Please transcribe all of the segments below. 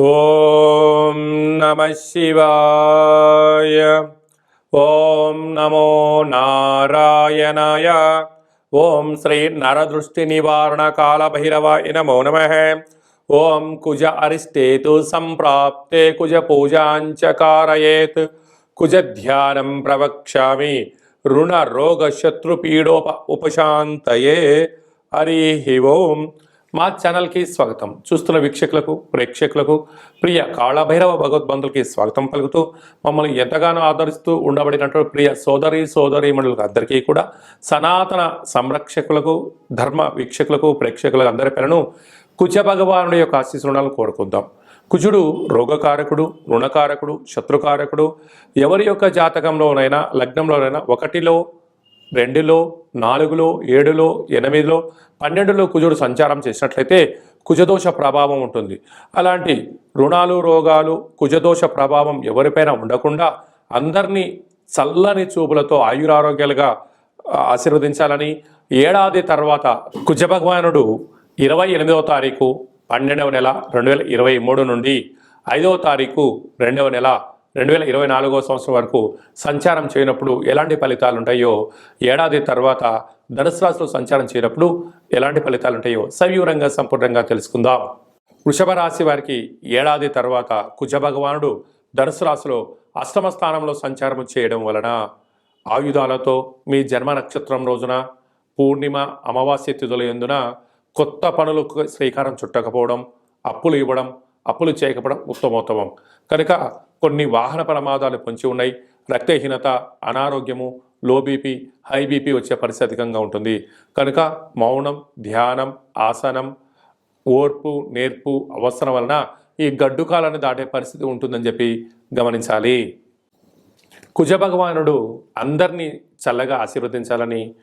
ఓం నమ శివాయ ఓం నమో నారాయణాయ ఓం శ్రీ నరదృష్టి నివారణ కాల భైరవాయ నమో నమ ఓం కుజ అరిష్టేతు సంప్రాప్తే కుజ పూజాంచ కారయేత్ కుజ ధ్యానం మా ఛానల్కి స్వాగతం. చూస్తున్న వీక్షకులకు ప్రేక్షకులకు ప్రియ కాళభైరవ భగవద్బంధులకి స్వాగతం పలుకుతూ మమ్మల్ని ఎంతగానో ఆదరిస్తూ ఉండబడినటువంటి ప్రియ సోదరి సోదరి మండలికి అందరికీ కూడా సనాతన సంరక్షకులకు ధర్మ వీక్షకులకు ప్రేక్షకులకు అందరి పేరును కుజ భగవానుడి యొక్క ఆశీస్సులను కోరుకుందాం. కుజుడు రోగకారకుడు రుణకారకుడు శత్రుకారకుడు ఎవరి యొక్క జాతకంలోనైనా లగ్నంలోనైనా ఒకటిలో రెండులో నాలుగులో ఏడులో ఎనిమిదిలో పన్నెండులో కుజుడు సంచారం చేసినట్లయితే కుజదోష ప్రభావం ఉంటుంది. అలాంటి రుణాలు రోగాలు కుజదోష ప్రభావం ఎవరిపైన ఉండకుండా అందరినీ చల్లని చూపులతో ఆయురారోగ్యాలుగా ఆశీర్వదించాలని ఏడాది తర్వాత కుజ భగవానుడు ఇరవై ఎనిమిదవ తారీఖు పన్నెండవ నెల రెండు వేల ఇరవై మూడు నుండి ఐదవ తారీఖు రెండవ నెల రెండు వేల ఇరవై నాలుగో సంవత్సరం వరకు సంచారం చేయనప్పుడు ఎలాంటి ఫలితాలు ఉంటాయో ఏడాది తర్వాత ధనుసు రాశిలో సంచారం చేయనప్పుడు ఎలాంటి ఫలితాలు ఉంటాయో సవివరంగా సంపూర్ణంగా తెలుసుకుందాం. వృషభ రాశి వారికి ఏడాది తర్వాత కుజ భగవానుడు ధనుసు రాశిలో అష్టమ స్థానంలో సంచారం చేయడం వలన ఆయుధాలతో మీ జన్మ నక్షత్రం రోజున పూర్ణిమ అమావాస్య తిథుల ఎందున కొత్త పనులకు శ్రీకారం చుట్టకపోవడం అప్పులు ఇవ్వడం అప్పులు చేయకపోవడం ఉత్తమోత్తమం. కనుక కొన్ని వాహన ప్రమాదాలు పొంచి ఉన్నాయి. రక్తహీనత అనారోగ్యము లో బీపీ హై బీపీ వచ్చే పరిస్థితి అధికంగా ఉంటుంది. కనుక మౌనం ధ్యానం ఆసనం ఓర్పు నేర్పు అవసరం వలన ఈ గడ్డు కాలాన్ని దాటే పరిస్థితి ఉంటుందని చెప్పి గమనించాలి. కుజ భగవానుడు అందరినీ చల్లగా ఆశీర్వదించాలని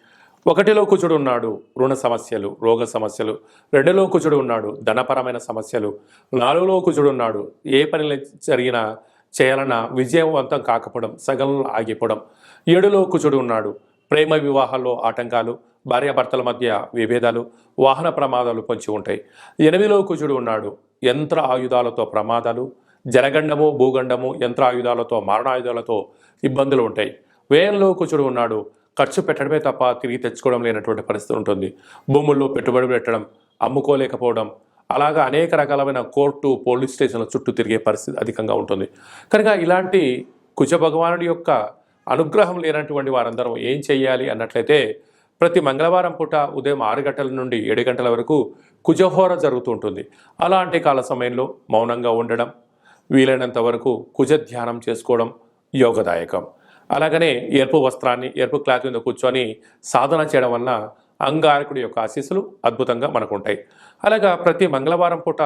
ఒకటిలో కుజుడు ఉన్నాడు రుణ సమస్యలు రోగ సమస్యలు. రెండులో కుజుడు ఉన్నాడు ధనపరమైన సమస్యలు. నాలుగులో కుజుడు ఉన్నాడు ఏ పని జరిగినా చేయాలన్న విజయవంతం కాకపోవడం సగంలో ఆగిపోవడం. ఏడులో కుచుడు ఉన్నాడు. ప్రేమ వివాహాల్లో ఆటంకాలు భార్యాభర్తల మధ్య విభేదాలు వాహన ప్రమాదాలు పొంచి ఉంటాయి. ఎనిమిదిలో కుచుడు ఉన్నాడు. యంత్ర ఆయుధాలతో ప్రమాదాలు జలగండము భూగండము యంత్ర ఆయుధాలతో మరణాయుధాలతో ఇబ్బందులు ఉంటాయి. వ్యయంలో కుచుడు ఉన్నాడు. ఖర్చు పెట్టడమే తప్ప తిరిగి తెచ్చుకోవడం లేనటువంటి పరిస్థితి ఉంటుంది. భూముల్లో పెట్టుబడి పెట్టడం అమ్ముకోలేకపోవడం అలాగా అనేక రకాలమైన కోర్టు పోలీస్ స్టేషన్ల చుట్టూ తిరిగే పరిస్థితి అధికంగా ఉంటుంది. కనుక ఇలాంటి కుజ భగవానుడి యొక్క అనుగ్రహం లేనటువంటి వారందరం ఏం చేయాలి అన్నట్లయితే ప్రతి మంగళవారం పూట ఉదయం ఆరు గంటల నుండి ఏడు గంటల వరకు కుజహోర జరుగుతూ ఉంటుంది. అలాంటి కాల సమయంలో మౌనంగా ఉండడం వీలైనంత వరకు కుజ ధ్యానం చేసుకోవడం యోగదాయకం. అలాగనే ఎరుపు వస్త్రాన్ని ఎరుపు క్లాత్ మీద కూర్చొని సాధన చేయడం వలన అంగారకుడి యొక్క ఆశీస్సులు అద్భుతంగా మనకు ఉంటాయి అలాగా ప్రతి మంగళవారం పూట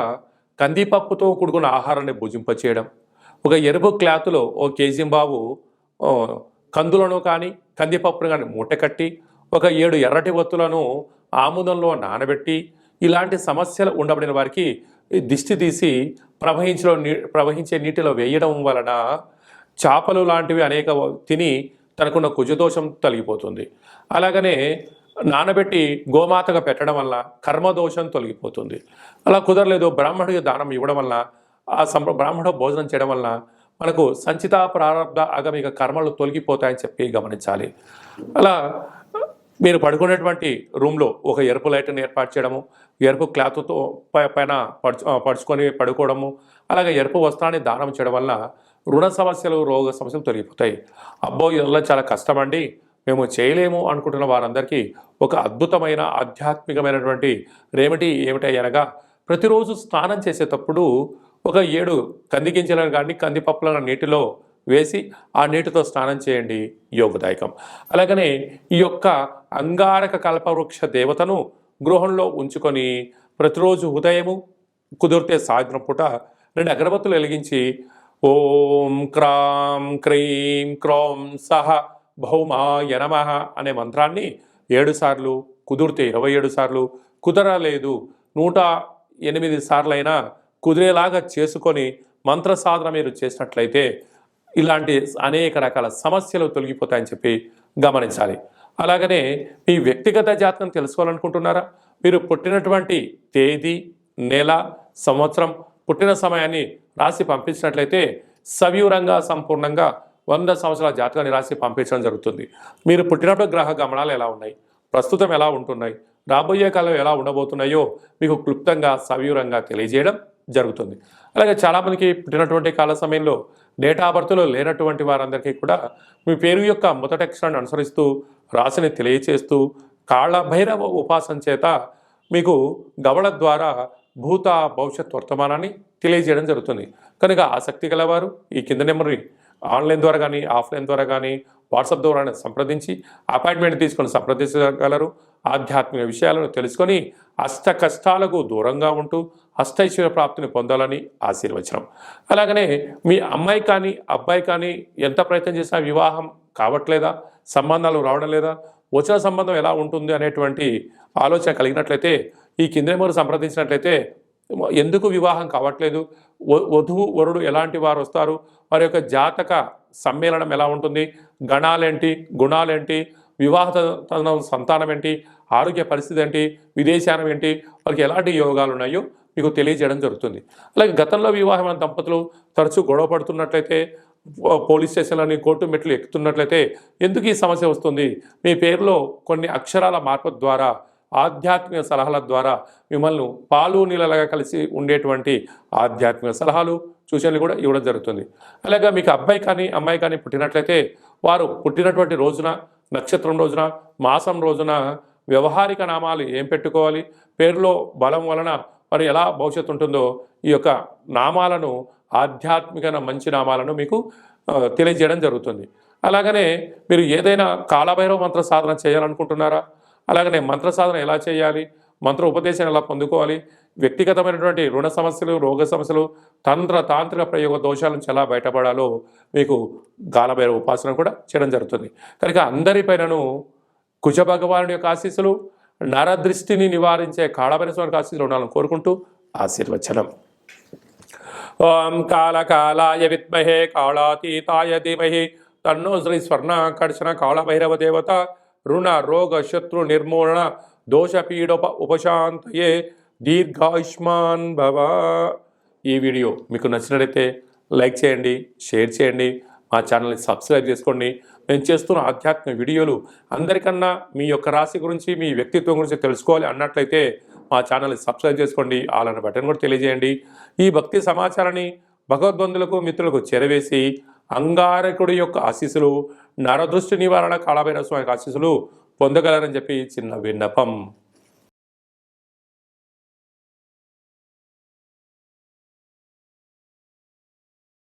కందిపప్పుతో కూడుకున్న ఆహారాన్ని భుజింపచేయడం. ఒక ఎరుపు క్లాత్లో ఓ కేజీ బాబు కందులను కానీ కందిపప్పును కానీ మూట కట్టి ఒక ఏడు ఎర్రటి ఒత్తులను ఆముదంలో నానబెట్టి ఇలాంటి సమస్యలు ఉండబడిన వారికి ఈ దిష్టి తీసి ప్రవహించలో నీ ప్రవహించే నీటిలో వేయడం వలన చేపలు లాంటివి అనేక తిని తనకున్న కుజదోషం తొలగిపోతుంది. అలాగనే నానబెట్టి గోమాతగా పెట్టడం వల్ల కర్మదోషం తొలగిపోతుంది. అలా కుదరలేదు బ్రాహ్మణుడికి దానం ఇవ్వడం వల్ల ఆ సం బ్రాహ్మణ భోజనం చేయడం వల్ల మనకు సంచిత ప్రారంభ ఆగమిక కర్మలు తొలగిపోతాయని చెప్పి గమనించాలి. అలా మీరు పడుకునేటువంటి రూమ్లో ఒక ఎరుపు లైట్ని ఏర్పాటు చేయడము ఎరుపు క్లాత్తో పై- పైన పడుచు పడుచుకొని పడుకోవడము అలాగే ఎరుపు వస్త్రాన్ని దానం చేయడం వల్ల రుణ సమస్యలు రోగ సమస్యలు తొలగిపోతాయి. అబ్బో ఇదంతా చాలా కష్టమండి. మేము చేయలేము అనుకుంటున్న వారందరికీ ఒక అద్భుతమైన ఆధ్యాత్మికమైనటువంటి రెమెడీ ఏమిటనగా అనగా ప్రతిరోజు స్నానం చేసేటప్పుడు ఒక ఏడు కంది గింజలను కానీ కందిపప్పులను నీటిలో వేసి ఆ నీటితో స్నానం చేయండి యోగదాయకం. అలాగనే ఈ యొక్క అంగారక కల్పవృక్ష దేవతను గృహంలో ఉంచుకొని ప్రతిరోజు ఉదయము కుదిరితే సాయంత్రం పూట రెండు అగరబత్తులు వెలిగించి ఓం క్రాం క్రీం క్రోం సహ భౌమాయ నమ అనే మంత్రాన్ని ఏడుసార్లు కుదిరితే ఇరవై ఏడు సార్లు కుదరలేదు. నూట ఎనిమిది సార్లైనా కుదిరేలాగా చేసుకొని మంత్ర సాధన మీరు చేసినట్లయితే ఇలాంటి అనేక రకాల సమస్యలు తొలగిపోతాయని చెప్పి గమనించాలి. అలాగనే మీ వ్యక్తిగత జాతకం తెలుసుకోవాలనుకుంటున్నారా? మీరు పుట్టినటువంటి తేదీ నెల సంవత్సరం పుట్టిన సమయాన్ని రాసి పంపించినట్లయితే సవివరంగా సంపూర్ణంగా వంద సంవత్సరాల జాతకాన్ని రాసి పంపించడం జరుగుతుంది. మీరు పుట్టినప్పుడు గ్రహ గమనాలు ఎలా ఉన్నాయి? ప్రస్తుతం ఎలా ఉంటున్నాయి? రాబోయే కాలం ఎలా ఉండబోతున్నాయో మీకు క్లుప్తంగా సవివరంగా తెలియజేయడం జరుగుతుంది. అలాగే చాలామందికి పుట్టినటువంటి కాల సమయంలో డేటా బర్త్లో లేనటువంటి వారందరికీ కూడా మీ పేరు యొక్క మొదటి అక్షరాన్ని అనుసరిస్తూ రాశిని తెలియచేస్తూ కాళ్ళ భైరవ ఉపాసన చేత మీకు గవళ ద్వారా భూత భవిష్యత్ వర్తమానాన్ని తెలియజేయడం జరుగుతుంది. కనుక ఆసక్తి గలవారు ఈ కింద నెంబర్ని ఆన్లైన్ ద్వారా కానీ ఆఫ్లైన్ ద్వారా కానీ వాట్సాప్ ద్వారా సంప్రదించి అపాయింట్మెంట్ తీసుకొని సంప్రదించగలరు. ఆధ్యాత్మిక విషయాలను తెలుసుకొని అష్ట కష్టాలకు దూరంగా ఉంటూ అష్టైశ్వర్య ప్రాప్తిని పొందాలని ఆశీర్వచనం. అలాగనే మీ అమ్మాయి కానీ అబ్బాయి కానీ ఎంత ప్రయత్నం చేసినా వివాహం కావట్లేదా? సంబంధాలు రావడం లేదా? వచ్చిన సంబంధం ఎలా ఉంటుంది అనేటువంటి ఆలోచన కలిగినట్లయితే ఈ కింద నెంబర్ సంప్రదించినట్లయితే ఎందుకు వివాహం కావట్లేదు? వ- వధువు వరుడు ఎలాంటి వారు వస్తారు? వారి యొక్క జాతక సమ్మేళనం ఎలా ఉంటుంది? గణాలేంటి? గుణాలేంటి? వివాహ సంతానం ఏంటి? ఆరోగ్య పరిస్థితి ఏంటి? విదేశానం ఏంటి? వారికి ఎలాంటి యోగాలు ఉన్నాయో మీకు తెలియజేయడం జరుగుతుంది. అలాగే గతంలో వివాహమైన దంపతులు తరచూ గొడవ పడుతున్నట్లయితే పోలీస్ స్టేషన్లని కోర్టు మెట్లు ఎక్కుతున్నట్లయితే ఎందుకు ఈ సమస్య వస్తుంది? మీ పేరులో కొన్ని అక్షరాల మార్పు ద్వారా ఆధ్యాత్మిక సలహాల ద్వారా మిమ్మల్ని పాలు నీళ్ళలాగా కలిసి ఉండేటువంటి ఆధ్యాత్మిక సలహాలు సూచనలు కూడా ఇవ్వడం జరుగుతుంది. అలాగే మీకు అబ్బాయి కానీ అమ్మాయి కానీ పుట్టినట్లయితే వారు పుట్టినటువంటి రోజున నక్షత్రం రోజున మాసం రోజున వ్యవహారిక నామాలు ఏం పెట్టుకోవాలి పేరులో బలం వలన మరి ఎలా భవిష్యత్తు ఉంటుందో ఈ యొక్క నామాలను ఆధ్యాత్మిక మంచి నామాలను మీకు తెలియజేయడం జరుగుతుంది. అలాగనే మీరు ఏదైనా కాలభైరవ మంత్ర సాధన చేయాలనుకుంటున్నారా? అలాగనే మంత్ర సాధన ఎలా చేయాలి? మంత్ర ఉపదేశం ఎలా పొందుకోవాలి? వ్యక్తిగతమైనటువంటి రుణ సమస్యలు రోగ సమస్యలు తంత్ర తాంత్రిక ప్రయోగ దోషాల నుంచి ఎలా బయటపడాలో మీకు గాలభైరవ ఉపాసన కూడా చేయడం జరుగుతుంది. కనుక అందరిపైనను కుజ భగవానుడి యొక్క ఆశీస్సులు నరదృష్టిని నివారించే కాళభైరవ స్వామి ఆశీస్సులు ఉండాలని కోరుకుంటూ ఆశీర్వచనం. ఓం కాళకాలాయ విద్మహే కాళాతీతాయ ధీమహి తన్నో శ్రీ స్వర్ణ కర్షణ కాళభైరవ దేవత రుణ రోగ శత్రు నిర్మూలన దోషపీడోప ఉపశాంతయే దీర్ఘాయుష్మాన్ భవ ఈ వీడియో మీకు నచ్చినట్లయితే లైక్ చేయండి షేర్ చేయండి మా ఛానల్ని సబ్స్క్రైబ్ చేసుకోండి. మేము చేస్తున్న ఆధ్యాత్మిక వీడియోలు అందరికన్నా మీ యొక్క రాశి గురించి మీ వ్యక్తిత్వం గురించి తెలుసుకోవాలి అన్నట్లయితే మా ఛానల్ని సబ్స్క్రైబ్ చేసుకోండి. అలాంటి బటన్ కూడా తెలియజేయండి. ఈ భక్తి సమాచారాన్ని భగవద్బంధులకు మిత్రులకు చేరవేసి అంగారకుడి యొక్క ఆశీస్సులు నరదృష్టి నివారణ కాళభైరవ స్వామి ఆశీస్సులు పొందగలరని చెప్పి చిన్న విన్నపం.